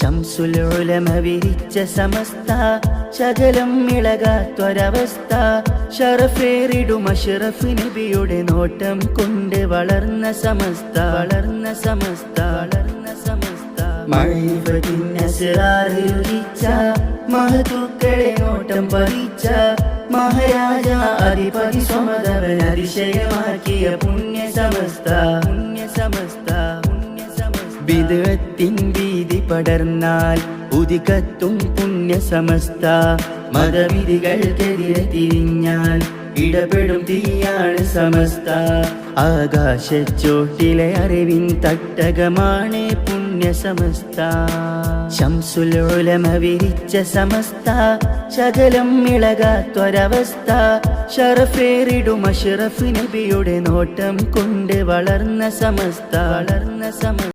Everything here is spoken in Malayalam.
ശംസുലുലമ വിരിച്ച സമസ്ത ശകലം ഇളകാത്തൊരവസ്ഥ. ഷറഫേറിടും അഷറഫ് നബിയുടെ നോട്ടം കൊണ്ട് വളർന്ന സമസ്ത വളർന്ന സമസ്ത വളർന്ന സമസ്ത. മഹതുക്കളെ നോട്ടം പറിച്ച മഹാരാജ അധിപതി സ്വമതവൻ അതിശയമാക്കിയ പുണ്യ സമസ്ത പുണ്യ സമസ്ത. വിദഗത്തിൻ വീതി പടർന്നാൽ ഉദികത്തും പുണ്യ സമസ്ത മതവിധികൾക്കെതിരെ തിരിഞ്ഞാൽ ഇടപെടും തീയാണ് സമസ്ത. ആകാശച്ചോട്ടിലെ അറിവിൻ തട്ടകമാണ് പുണ്യ സമസ്ത ശംസുലോലമ വിരിച്ച സമസ്ത ശകലം ഇളകാത്തൊരവസ്ഥ ഷറഫേറിടും അഷറഫ് നബിയുടെ നോട്ടം കൊണ്ട് വളർന്ന സമസ്ത. വളർന്ന സമസ്ത